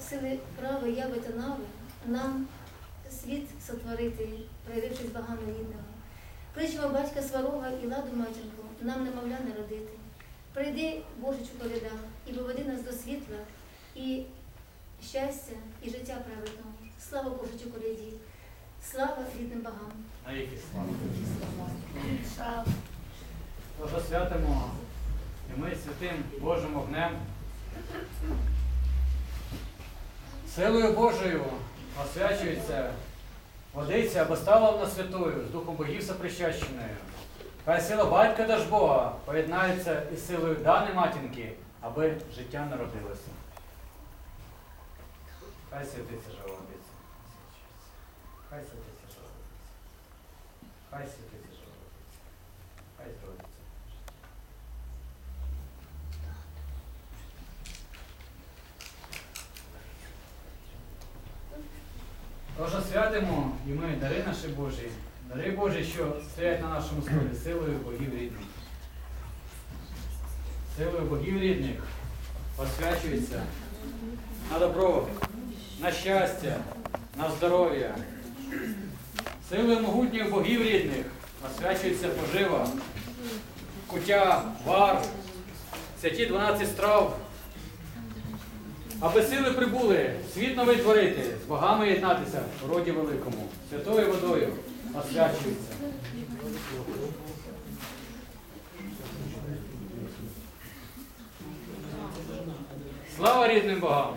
сили прави, яви та нави, нам світ сотворити, проявившись багами рідного. Кличемо батька сварога і ладу матінку, нам немовля народити. Прийди, Божичу коляда, і виведи нас до світла, і щастя, і життя праведного. Слава Божичу коляді, слава рідним богам. Навіки слава. Тож святимо і ми святим Божим огнем. Силою Божою освячується водиця, або стала вона святою з Духом Богів сопричащеною. Хай сила батька даж Бога поєднається із силою дани матінки, аби життя народилося. Хай святиться жива водиця. Хай святиться жива водиця. Хай святиться жива водиця. Хай зродиться. Тож святимо і ми дари наші Божі, дари Божі, що стоять на нашому столі, силою богів рідних. Силою богів рідних освячується на добро, на щастя, на здоров'я. Силою могутніх богів рідних освячується пожива, куття, вар, святі 12 страв. Аби сили прибули, світ новий творити, з богами єднатися в роді великому, святою водою освячується. Слава рідним богам!